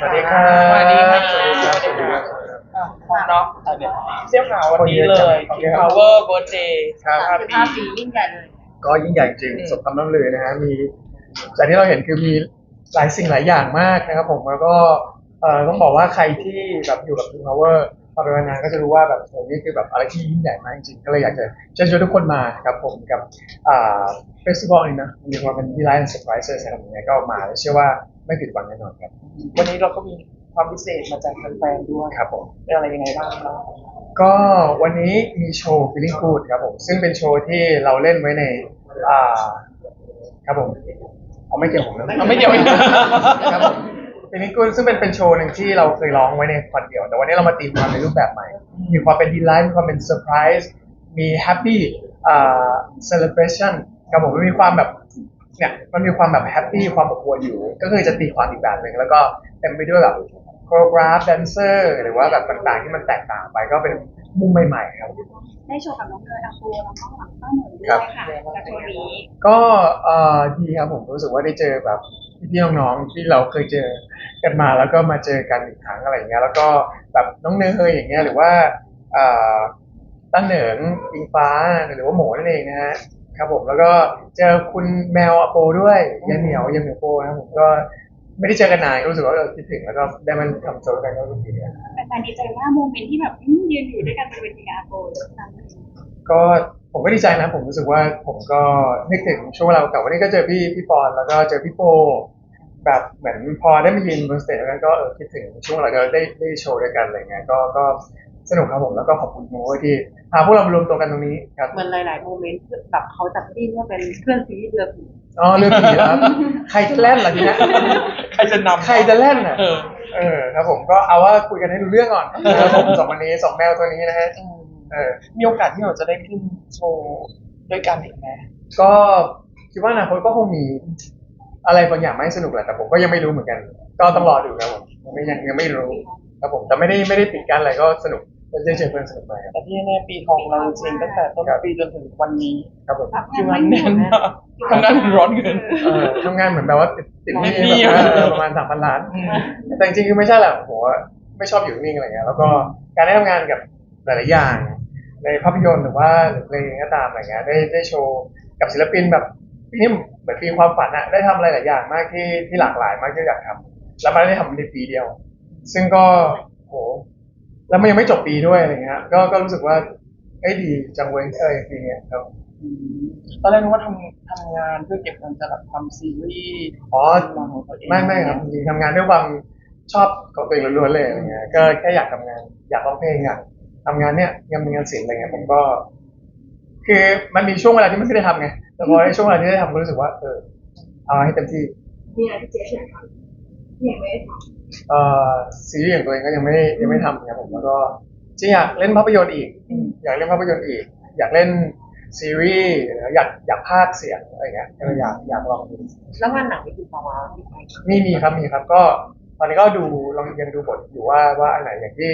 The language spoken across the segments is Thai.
สวัสดีครับสวัสดีครับสวัสดีครับสวัสดีครับอะพร้อมเนาะเสี่ยวขาววันนี้เลยโอเค King ครับ Power Birthday ครับห้าสิบปียิ่งใหญ่เลยก็ยิ่งใหญ่จริงสมคำน้ำเลือนะฮะมีจากที่เราเห็นคือมีหลายสิ่งหลายอย่างมากนะครับผมแล้วก็เอ่อต้องบอกว่าใครที่แบบอยู่กับ King Power ป็นนานก็จะรู้ว่าแบบโหนี่คือแบบอะไรที่ยิ่งใหญ่มากจริงๆ ก็เลยอยากจะเชิญชวนทุกคนมาครับผมกับอ่าเฟสติวัลนี้นะมีความเป็นที่ไลฟ์เซอร์ไพรส์นะครับยังไงก็มาแล้วเชื่อว่าไม่ผิดหวังแน่นอนครับ วันนี้เราก็มีความพิเศษมาจากแฟนๆด้วยครับผมเป็นอะไรยังไงบ้างเนาะก็วันนี้มีโชว์ Feeling Good ครับผมซึ่งเป็นโชว์ที่เราเล่นไว้ในอ่าครับผมเอาไม่เกี่ยวผมนะเอาไม่เกี่ยวครับผม Feeling Good ซึ่งเป็นเป็นโชว์หนึ่งที่เราเคยร้องไว้ในคอนเดียว แต่วันนี้เรามาตีความในรูปแบบใหม่ มีความเป็นดีไลท์มีความเป็นเซอร์ไพรส์มีแฮปปี้อ่าเซเลบรชันครับผมมันมีความแบบเนี่ยมันมีความแบบแฮปปี้ความอบอวลอยู่ ก็คือจะตีความอีกแบบหนึ่งแล้วก็เต็มไปด้วยแบบโคโรกราฟแดนเซอร์หรือว่าแบบต่างๆที่มันแตกต่างไปก็เป็นมุมใหม่ๆครับได้โชว์กับน้องเนยอาโปแล้วก็หลังต้าหนึ่งด้วยค่ะกับโชว์นี้ก็เอ่อดีครับผมรู้สึกว่าได้เจอแบบ พี่น้องๆที่เราเคยเจอกันมาแล้วก็มาเจอกันอีกครั้งอะไรอย่างเงี้ยแล้วก็แบบน้องเนยอย่างเงี้ยหรือว่าเอ่อต้าเหนิงปิงฟ้าหรือว่าหมูนั่นเองนะฮะครับผมแล้วก็เจอคุณแมวอโปด้วยยายเหมียวยายเหมียวโปนะครับผมก็ไม่ได้เจอกันนานก็รู้สึกว่าเออคิดถึงแล้วก็ได้มันทำโชว์กันก็รู้สึกดีนะแต่ตอนดีใจว่าโมเมนต์ที่แบบยืนอยู่ด้วยกันบนเวทีอาโปครั้งหนึ่ง ก็ผมก็ดีใจนะผมรู้สึกว่าผมก็นึกถึงช่วงเวลาเก่าวันนี้ก็เจอพี่พี่ปอนแล้วก็เจอพี่โปแบบเหมือนพอได้มายืนบนสเตจแล้วก็เออคิดถึงช่วงเวลาเราได้ได้โชว์ด้วยกันอะไรเงี้ยก็ก็สนุกครับผมแล้วก็ขอบคุณโมที่พาพวกเรามารวมตัวกันตรงนี้ครับเหมือนหลาย ๆ โมเมนต์แบบเขาจับจิ้นว่าเป็นเพื่อนซีรีส์เรือผีอ๋อเรื่องผีแล้วครับใครจะเล่นล่ะทีเนี้ยใครจะนำใครจะเล่นอะเออเออครับผมก็เอาว่าคุยกันให้รู้เรื่องก่อนนะครับผมสองวันนี้สองแมวตัวนี้นะฮะอืม เออมีโอกาสที่เราจะได้ขึ้นโชว์ด้วยกันอีกไหมก็คิดว่าอนาคตก็คงมีอะไรบางอย่างไม่สนุกแหละแต่ผมก็ยังไม่รู้เหมือนกัน ก็ต้องรอดูครับผมยังไม่ยังยังไม่รู้ครับผมแต่ไม่ได้ไม่ได้ปิดกั้นอะไรก็สนุกได้เจอเพื่อนสนุกไปครับแต่ที่แน่ๆปีทองเราจริงตั้งแต่ต้นปีจนถึงวันนี้ครับผมรับคืองานงานไม่แน่นหมดมากทำงานร้อนเงินเออทำงานเหมือนแบบว่าติดติดหนี้ติดหนี้แบบว่าเออประมาณสามพันล้านอืมแต่จริงๆคือไม่ใช่แหละผมว่าไม่ชอบอยู่นิ่งอะไรเงี้ยแล้วก็การได้ทำงานกับ หลายๆอย่าง ในภาพยนตร์หรือว่าหรือเพลงก็ตามอะไรเงี้ยได้ได้โชว์กับศิลปินแบบนี่เหมือนปีความฝันอะได้ทำอะไรหลายอย่างมากที่ที่หลากหลายมากที่อยากทำแล้วมันได้ทำในปีเดียว ซึ่งก็โหแล้วมันยังไม่จบปีด้วยอะไรเงี้ยก็ก็รู้สึกว่าเอ้ยดีจังเว้ยเอ้ยปีเนี้ยครับ ตอนแรกนึกว่าทำทำงานเพื่อเก็บเงินจะแบบทำซีรีส์อ๋อของตัวเองไม่ไม่ครับจริงๆทำงานด้วยความชอบของตัวเองล้วนๆเลยอะไรเงี้ยก็แค่อยากทำงาน อยากร้องเพลงอยาก ทำงานเนี้ยยังมีงานศิลป์อะไรเงี้ยผมก็ คือมันมีช่วงเวลาที่ไม่ได้ทำไงแต่พอในช่วงเวลาที่ได้ทำก็รู้สึกว่าเออเอาให้เต็มที่มีอะไรที่เจ๊อยากทำยังไม่ได้ทเอ่อซีรีส์ของตัวเองก็ยังไม่ยังไม่ทำครับผมแล้วก็จริงอยากเล่นภาพยนตร์อีกอยากเล่นภาพยนตร์อีก อยากเล่นซีรีส์อยากอยากพากย์เสียงอะไรเงี้ยก็อยากอยากลองดูำแล้วงานหนังที่ติดต่อมาที่ไปมีมีครับมีครับก็ตอนนี้ก็ดูลองยังดูบทอยู่ว่าว่าอันไหนอย่างที่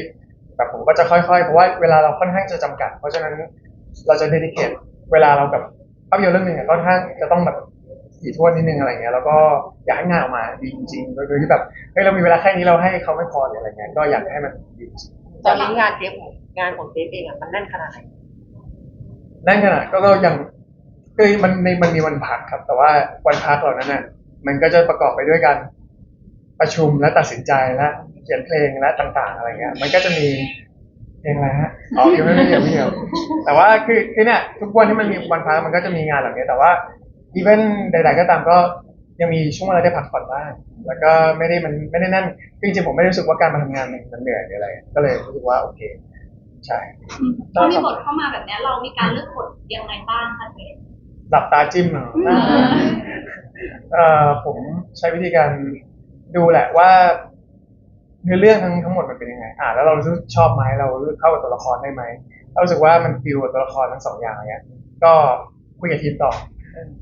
แบบผมก็จะค่อยๆ เพราะว่าเวลาเราค่อนข้างจะจำกัด เพราะฉะนั้นเราจะเดดิเคทเวลาเรากับภาพยนตร์เรื่องหนึงอะค่อนข้างจะต้องแบบถี่ถ้วนนิดนึงอะไรเงี้ยแล้วก็อยากให้งานออกมาดีจริงๆโดยโดยที่แบบเฮ้ยเรามีเวลาแค่นี้เราให้เขาไม่พอหรืออะไรเงี้ยก็อยากให้มันดีจริงตอนนี้งานเจ๊ของงานของเจ๊เองอะมันแน่นขนาดไหนนั่นขนาดก็ก็ยังคือมันในมันมีวันพักครับ แต่ว่าวันพักเหล่านั้นน่ะมันก็จะประกอบไปด้วยการ ประชุมและตัดสินใจและเขียนเพลงและต่าง ๆ อะไรเงี้ย มันก็จะมีเพลงอะไรฮะอ๋อยังไม่ไม่เกี่ยวไม่เกี่ยวแต่ว่าคือคือเนี่ยทุกวันที่มันมีวันพักมันก็จะมีงานเหล่านี้แต่ว่าอีเวนต์ใด ๆ ก็ตามก็ยังมีช่วงเวลาได้พักผ่อนบ้างแล้วก็ไม่ได้มันไม่ได้นั่นคือจริงๆผมไม่ได้รู้สึกว่าการมาทำงานมันมันเหนื่อยหรืออะไร ก็เลยรู้สึกว่าโอเค ใช่พอมีบทเข้ามาแบบเนี้ยเรามีการเลือกบทยังไงบ้างคะเจ๊หลับตาจิ้มเอาเอ่อผมใช้วิธีการ ดูแหละว่าเนื้อเรื่องทั้งทั้งหมดมันเป็นยังไง อ่า แล้วเรารู้สึกชอบไหมเรารู้สึกเข้ากับตัวละครได้ไหมเรารู้สึกว่ามันฟิลกับตัวละครทั้งสองอย่างเนี้ยก็คุยกับทีมต่อ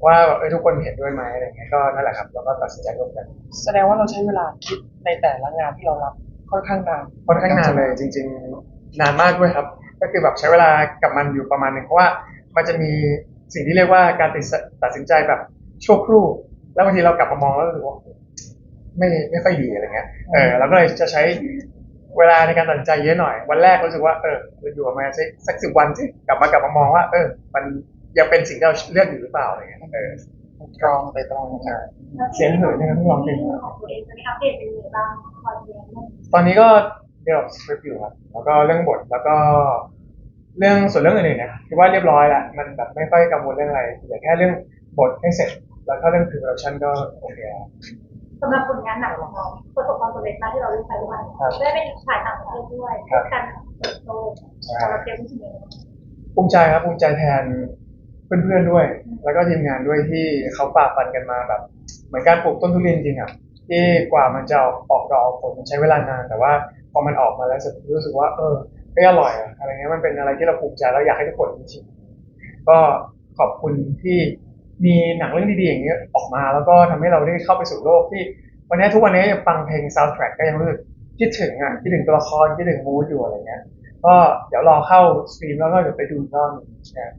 ว่าแบบเออทุกคนเห็นด้วยไหมอะไรเงี้ยก็นั่นแหละครับเราก็ตัดสินใจร่วมกัน แสดงว่าเราใช้เวลาคิดในแต่ละงานที่เรารับค่อนข้างนานค่อนข้างนานเลยจริง ๆ นานมากด้วยครับ ก็คือแบบใช้เวลากับมันอยู่ประมาณหนึ่งเพราะว่ามันจะมีสิ่งที่เรียกว่าการตัดสินตัดสินใจแบบชั่วครู่ แล้วบางทีเรากลับมามองแล้วรู้สึกว่า ไม่ไม่ค่อยดีอะไรเงี้ยเออเราก็เลยจะใช้เวลาในการตัดสินใจเยอะหน่อย วันแรกรู้สึกว่าเออเราอยู่ประมาณสักสักสิบวันสิกลับมากลับมามองว่า เออ มันยังเป็นสิ่งที่เราเลือกอยู่หรือเปล่าอะไรเงี้ยเออตรองไปตรองนะเสียงเหินนะครับที่ลองเพลงของตัวเองจะได้อัปเดตเป็นยังไงบ้างคอยเรียนบ้างตอนนี้ก็เดี๋ยวสคริปต์อยู่ครับแล้วก็เรื่องบทแล้วก็เรื่องส่วนเรื่องอื่นๆเนี่ยคิดว่าเรียบร้อยแล้วมันแบบไม่ค่อยกังวลเรื่องอะไรเหลือแค่เรื่องบทให้เสร็จ แล้วก็เรื่องพรีโปรดักชันก็โอเคแล้ว สำหรับผลงานหนังของเราประสบความสำเร็จมากที่เราได้ไปด้วยครับได้ไปถ่ายต่างประเทศด้วยครับการเปิดโลกสำหรับเกมที่นี่ภูมิใจครับภูมิใจแทนเพื่อนๆด้วย แล้วก็ทีมงานด้วยที่เขาฝ่าฟันกันมาแบบ เหมือนการปลูกต้นทุเรียนจริงๆอะที่กว่ามันจะออกดอกออกผลมันใช้เวลานาน แต่ว่าพอมันออกมาแล้วรู้สึกรู้สึกว่า เออไม่อร่อยอะอะไรเงี้ยมันเป็นอะไรที่เราภูมิใจแล้วอยากให้ทุกคนจริงๆก็ขอบคุณที่ มีหนังเรื่องดีๆอย่างเงี้ยออกมาแล้วก็ทำให้เราได้เข้าไปสู่โลกที่ วันนี้ทุกวันนี้ยังฟังเพลง soundtrack ก็ยังรู้สึกคิดถึงอะคิดถึงตัวละครคิดถึงมูดอยู่อะไรเงี้ยก็เดี๋ยวรอเข้าสตรีมแล้วก็เดี๋ยวไปดูอีกรอบหนึงนะ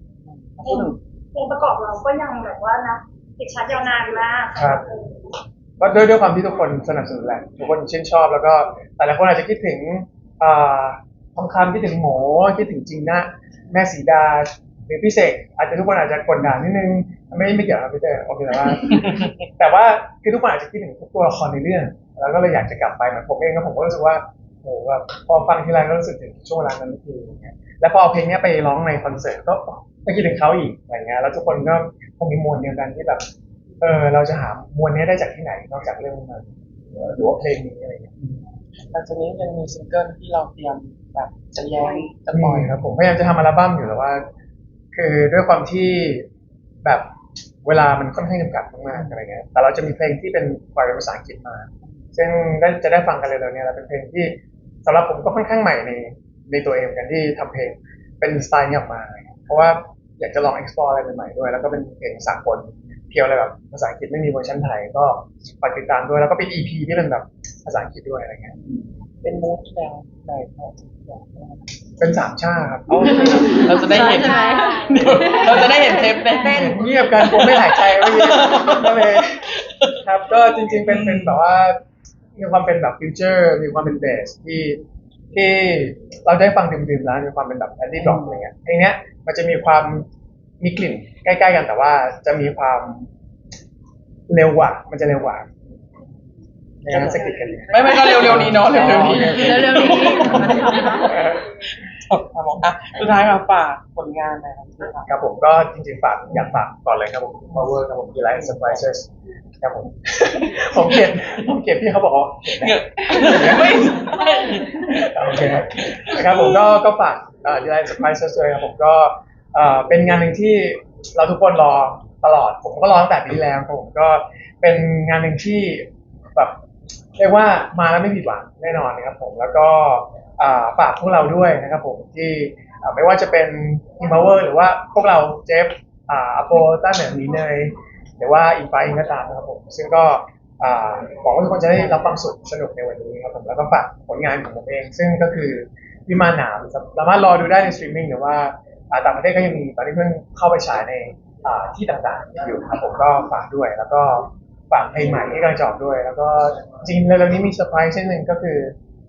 พูดถึงเพลงประกอบเราก็ยังแบบว่านะติดชาร์จยาวนานมากครับก็ด้วยด้วยความที่ทุกคนสนับสนุนแหละทุกคนชื่นชอบแล้วก็แต่ละคนอาจจะคิดถึงอ่าทองคำคิดถึงหมอคิดถึงจริงนะแม่สีดา หรือพี่เสกอาจจะทุกคนอาจจะกดดันนิดนึงไม่ไม่เกี่ยวกับพี่เตอร์โอเคแต่ว่า แต่ว่าคือทุกคนอาจจะคิดถึงทุกตัวละครในเรื่อง แล้วก็เลยอยากจะกลับไปเหมือนผมเองก็ผมก็รู้สึกว่าโหแบบพอฟังทีไรก็รู้สึกถึงช่วงเวลานั้นทุกทีอย่างเงี้ยแล้วพอเอาเพลงเนี้ยไปร้องในคอนเสิร์ตก็ก็คิดถึงเขาอีกอะไรเงี้ยแล้วทุกคนก็คงมีมวลเดียวกันที่แบบเออเราจะหามวลเนี้ยได้จากที่ไหนนอกจากเรื่องมันเออหรือว่าเพลงนี้อะไรเงี้ยหลังจากนี้ยังมีซิงเกิลที่เราเตรียมแบบจะแย้งจะจะปปล่ล่ออยยครับผมพยายามจะทำอัลบั้มอยู่แต่ว่า คือด้วยความที่แบบเวลามันค่อนข้างจำกัดมากๆอะไรเงี้ย แต่เราจะมีเพลงที่เป็นปล่อยเป็นภาษาอังกฤษมา ซึ่งได้จะได้ฟังกันเลยๆเนี่ยแล้วเป็นเพลงที่สำหรับผมก็ค่อนข้างใหม่ในในตัวเองกันที่ทำเพลงเป็นสไตล์นี้ออกมา เพราะว่าอยากจะลอง explore อะไรใหม่ๆด้วย แล้วก็เป็นเพลงสากลเพียวอะไรแบบภาษาอังกฤษไม่มีเวอร์ชันไทยก็ฝากติดตามด้วย แล้วก็เป็น EP ที่เป็นแบบภาษาอังกฤษด้วยอะไรเงี้ย เป็นมูฟแนวไหนครับ เป็นสามชาติครับเอาเราจะได้เห็นเราจะได้เห็นเทปในเต้นเงียบกันผมไม่หายใจเมื่อกี้ก็เลยครับ ก็จริง ๆ เป็นเป็นแบบว่า มีความเป็นแบบฟิวเจอร์ มีความเป็นเบสที่ที่เราได้ฟังดื่มๆแล้วมีความเป็นแบบแอนดี้ดรอปอะไรเงี้ยเพลงเนี้ยมันจะมีความมีกลิ่นใกล้ ๆ กันแต่ว่าจะมีความเร็วกว่า มันจะเร็วกว่า ในนั้นสะกิดกันเลยไม่ไม่ก็เร็วๆนี้เนาะเร็วๆนี้เร็วๆนี้มันทำนะครับผมอะสุดท้ายมาฝากผลงานหนะครับครับผมก็จริงๆฝากอยากฝากก่อนเลยครับผม Power ครับผม Delight Surprises ครับผมผมเขียนผมเขียนพี่เขาบอกว่าเขียนนะไม่ใช่โอเคครับนะครับผมก็ก็ฝากเอ่อ Delight Surprises ด้วยครับผมก็เอ่อเป็นงานหนึ่งที่เราทุกคนรอตลอดผมก็รอตั้งแต่ปีที่แล้วครับผมก็เป็นงานหนึ่งที่แบบ เรียกว่ามาแล้วไม่ผิดหวังแน่นอนนะครับผมแล้วก็ฝากพวกเราด้วยนะครับผมที่ไม่ว่าจะเป็น e m p o w e r หรือว่าพวกเราเจฟอ่าโปต้าเหนือหนีเนยหรือว่าอินไฟอิงก็ตามนะครับผมซึ่งก็หวังว่าทุกคนจะได้รับความสุขสนุกในวันนี้ครับผมแล้วก็ฝากผลงานของผมเอง ซึ่งก็คือวิมานหนามสามารถรอดูได้ในสตรีมมิ่งหรือว่าต่างประเทศก็ยังมีตอนนี้เพิ่งเข้าไปฉายในที่ต่างๆอยู่ครับผมก็ฝากด้วยแล้วก็ ฝากเพลงใหม่ที่กำลังจะออกด้วย แล้วก็จริงๆเร็วๆนี้มีเซอร์ไพรส์เช่นหนึ่งก็คือ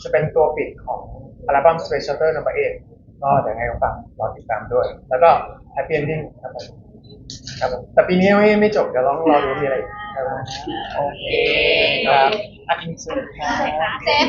จะเป็นตัวปิดของอัลบั้ม Space Shuttle No. 8ก็เดี๋ยวไงก็ฝากรอติดตามด้วย แล้วก็ Happy Ending ครับผมครับผมแต่ปีนี้ไม่ไม่จบเดี๋ยวลองรอดูมีอะไรอีกครับผมโอเคครับอันนี้สุดท้าย เซฟ